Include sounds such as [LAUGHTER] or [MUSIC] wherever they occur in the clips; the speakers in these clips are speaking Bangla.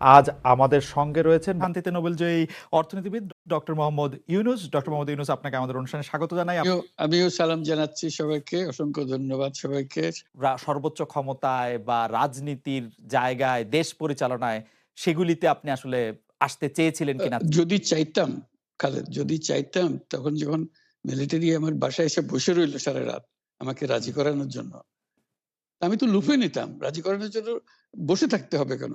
আজ আমাদের সঙ্গে রয়েছেন শান্তিতে নোবেলজয়ী অর্থনীতিবিদ ডক্টর মোহাম্মদ ইউনুস। ডক্টর মোহাম্মদ ইউনুস আপনাকে আমাদের অনুষ্ঠানে স্বাগত জানাই। আমিও আমিও সালাম জানাচ্ছি সবাইকে অসংখ্য ধন্যবাদ সবাইকে। সর্বোচ্চ ক্ষমতায় বা রাজনীতির জায়গায় দেশ পরিচালনায় সেগুলিতে আপনি আসলে আসতে চেয়েছিলেন কিনা? যদি চাইতাম খালেদ যদি চাইতাম তখন যখন মিলিটারি আমার বাসায় এসে বসে রইল সারা রাত আমাকে রাজি করানোর জন্য আমি তো লুফে নিতাম। রাজি করানোর জন্য বসে থাকতে হবে কেন?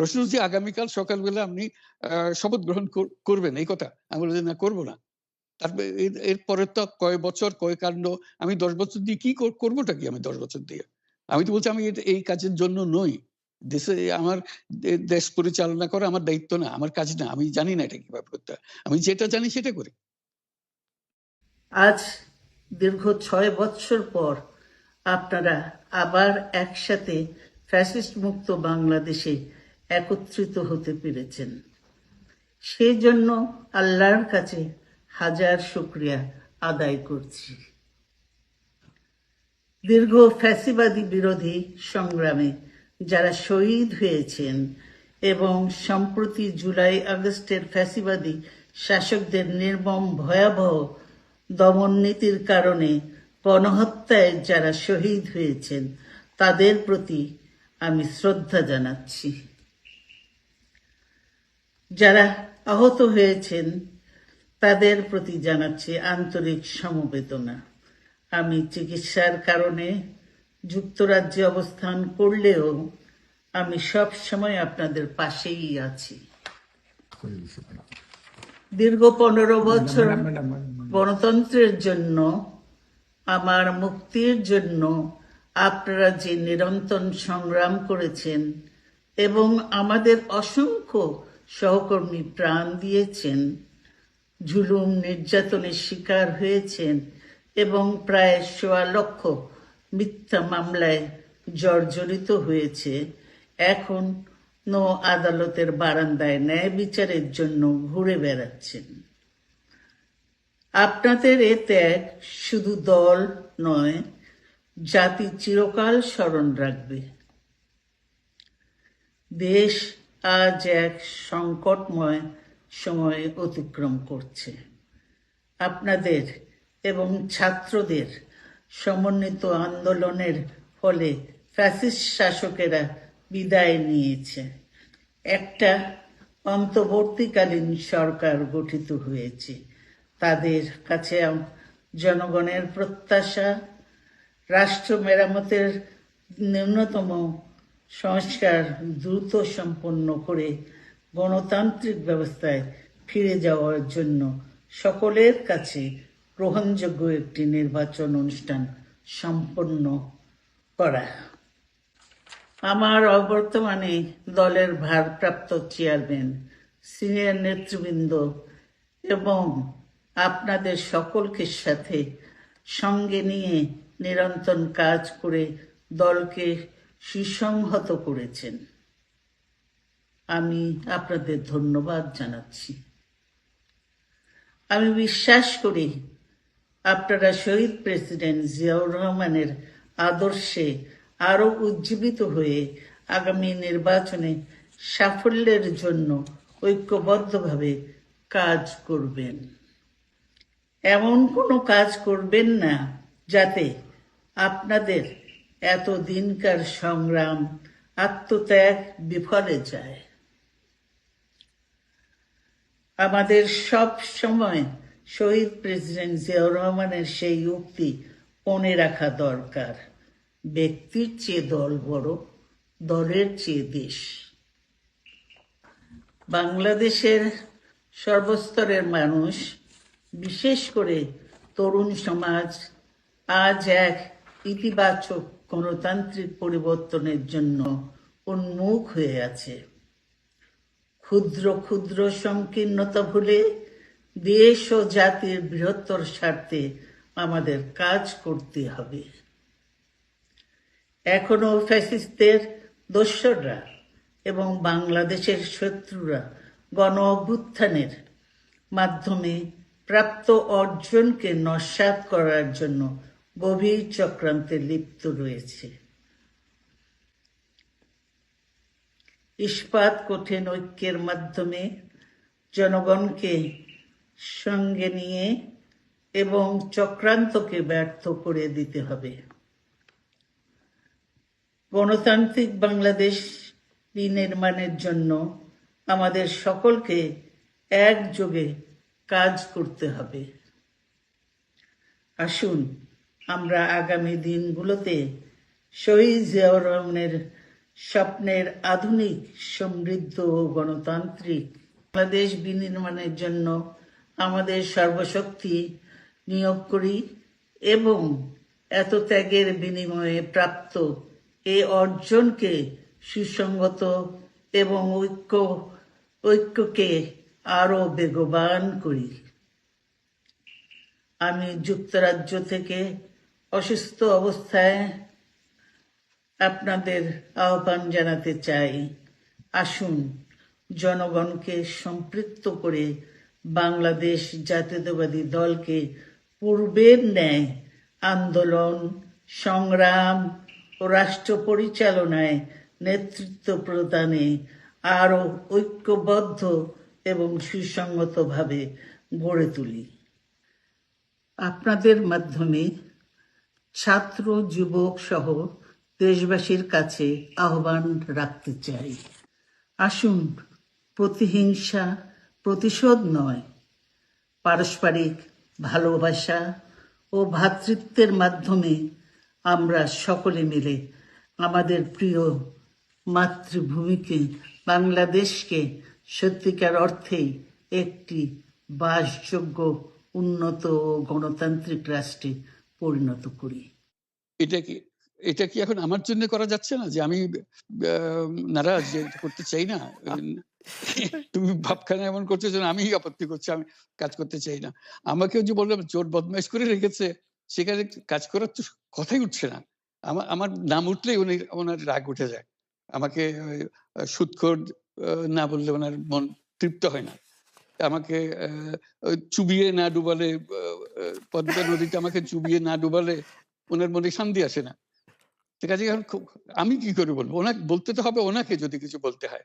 প্রশ্ন হচ্ছে, আগামীকাল সকালবেলা আপনি শপথ গ্রহণ করবেন, এই কথা। আমি যে না, করব না। তারপরে এর- এরপরে তো কয় বছর, কয় কাণ্ড, আমি দশ বছর দিয়ে কি করবোটা কি আমি দশ বছর দিয়ে? আমি তো বলছি, আমি এই কাজের জন্য নই। দেশে আমার দেশ পরিচালনা করা আমার দায়িত্ব না, আমার কাজ না। আমি জানি না এটা কীভাবে করতে আমি যেটা জানি সেটা করি। আজ দীর্ঘ ছয় বৎসর পর আপনারা আবার একসাথে ফ্যাসিস্ট মুক্ত বাংলাদেশে একত্রিত হতে পেরেছেন। সেই জন্য আল্লাহর কাছে হাজার শুক্রিয়া আদায় করছি। দীর্ঘ ফ্যাসিবাদী বিরোধী সংগ্রামে যারা শহীদ হয়েছেন এবং সম্প্রতি জুলাই আগস্টের ফ্যাসিবাদী শাসকদের নির্মম ভয়াবহ দমন নীতির কারণে গণহত্যায় যারা শহীদ হয়েছেন, তাদের প্রতি আমি শ্রদ্ধা জানাচ্ছি। যারা আহত হয়েছেন তাদের প্রতি জানাচ্ছি আন্তরিক সমবেদনা। আমি চিকিৎসার কারণে যুক্তরাজ্যে অবস্থান করলেও আমি সব সময় আপনাদের পাশেই আছি। দীর্ঘ পনেরো বছর গণতন্ত্রের জন্য আমার মুক্তির জন্য আপনারা যে নিরন্তর সংগ্রাম করেছেন এবং আমাদের অসংখ্য সহকর্মী প্রাণ দিয়েছেন ঝুলুম নির্যাতনের শিকার হয়েছেন এবং প্রায় সোয়া লক্ষ মিথ্যা মামলায় জর্জরিত হয়েছে। এখন নো আদালতের বারান্দায় ন্যায় বিচারের জন্য ঘুরে বেড়াচ্ছেন। আপনাদের এ ত্যাগ শুধু দল নয়, জাতি চিরকাল স্মরণ রাখবে। দেশ আজ এক সংকটময় সময় অতিক্রম করছে। আপনাদের এবং ছাত্রদের সমন্বিত আন্দোলনের ফলে ফ্যাসিস্ট শাসকেরা বিদায় নিয়েছে। একটা অন্তর্বর্তীকালীন সরকার গঠিত হয়েছে। তাদের কাছে জনগণের প্রত্যাশা, রাষ্ট্র মেরামতের ন্যূনতম সংস্কার দ্রুত সম্পন্ন করে গণতান্ত্রিক ব্যবস্থায় ফিরে যাওয়ার জন্য সকলের কাছে গ্রহণযোগ্য একটি নির্বাচন অনুষ্ঠান সম্পন্ন করা। আমার অবর্তমানে দলের ভারপ্রাপ্ত চেয়ারম্যান, সিনিয়র নেতৃবৃন্দ এবং আপনাদের সকলকে সাথে সঙ্গে নিয়ে নিরন্তর কাজ করে দলকে সুসংহত করেছেন। আমি আপনাদের ধন্যবাদ জানাচ্ছি। আমি বিশ্বাস করি আপনারা শহীদ প্রেসিডেন্ট জিয়াউর রহমানের আদর্শে আরও উজ্জীবিত হয়ে আগামী নির্বাচনে সাফল্যের জন্য ঐক্যবদ্ধভাবে কাজ করবেন। এমন কোনো কাজ করবেন না যাতে আপনাদের এত দিনকার সংগ্রাম আত্মত্যাগ বিফলে যায়। আমাদের সব সময় শহীদ প্রেসিডেন্ট জিয়াউর রহমানের সেই উক্তি মনে রাখা দরকার। ব্যক্তির চেয়ে দল বড়, দলের চেয়ে দেশ। বাংলাদেশের সর্বস্তরের মানুষ, বিশেষ করে তরুণ সমাজ, আজ এক ইতিবাচক গণতান্ত্রিক পরিবর্তনের জন্য উন্মুখ হয়ে আছে। ক্ষুদ্র ক্ষুদ্র সংকীর্ণতা ভুলে দেশ ও জাতির বৃহত্তর স্বার্থে আমাদের কাজ করতে হবে। এখনও ফ্যাসিস্টদের দোসররা এবং বাংলাদেশের শত্রুরা গণ অভ্যুত্থানের মাধ্যমে প্রাপ্ত অর্জনকে নস্যাৎ করার জন্য গভীর চক্রান্তে লিপ্ত রয়েছে। ইস্পাত কঠিন ঐক্যের মাধ্যমে জনগণকে সঙ্গে নিয়ে এবং চক্রান্তকে ব্যর্থ করে দিতে হবে। গণতান্ত্রিক বাংলাদেশ বিনির্মাণের জন্য আমাদের সকলকে একযোগে কাজ করতে হবে। আসুন আমরা আগামী দিনগুলোতে শহীদ জিয়াউর রহমানের স্বপ্নের আধুনিক, সমৃদ্ধ ও গণতান্ত্রিক বাংলাদেশ বিনির্মাণের জন্য আমাদের সর্বশক্তি নিয়োগ করি এবং এত ত্যাগের বিনিময়ে প্রাপ্ত এ অর্জনকে সুসংগত এবং ঐক্য, ঐক্যকে আরও বেগবান করি। আমি যুক্তরাজ্য থেকে অসুস্থ অবস্থায় আপনাদের আহ্বান জানাতে চাই। আসুন, জনগণকে সম্পৃক্ত করে বাংলাদেশ জাতীয়তাবাদী দলকে পূর্বের ন্যায় আন্দোলন, সংগ্রাম ও রাষ্ট্র পরিচালনায় নেতৃত্ব প্রদানে আরও ঐক্যবদ্ধ এবং সুসংগতভাবে গড়ে তুলি। আপনাদের মাধ্যমে ছাত্র, যুবক সহ দেশবাসীর কাছে আহ্বান রাখতে চাই। আসুন, প্রতিহিংসা প্রতিশোধ নয়, পারস্পরিক ভালোবাসা ও ভ্রাতৃত্বের মাধ্যমে আমরা সকলে মিলে আমাদের প্রিয় মাতৃভূমিকে, বাংলাদেশকে সত্যিকার অর্থেই একটি বাসযোগ্য, উন্নত ও গণতান্ত্রিক রাষ্ট্রে পরিণত করি। এটা কি এটা কি এখন আমার জন্য করা যাচ্ছে না? যে আমি নারাজ করতে চাই না? [LAUGHS] তুমি ভাবখানা এমন করছ যেন আমি আপত্তি করছি আমি কাজ করতে চাই না। আমাকেও যে বললাম চোর বদমাইশ করে রেখেছে সেখানে কাজ করার তো কথাই উঠছে না। আমার আমার নাম উঠলেই উনি ওনার রাগ উঠে যায়। আমাকে সুৎখোর না বললে ওনার মন তৃপ্ত হয় না। আমাকে আহ, চুবিয়ে না ডুবালে পদ্মা নদীতে আমাকে চুবিয়ে না ডুবালে ওনার মনে শান্তি আসে না। ঠিক আছে, এখন আমি কি করে বলব? ওনাকে, বলতে তো হবে ওনাকে যদি কিছু বলতে হয়।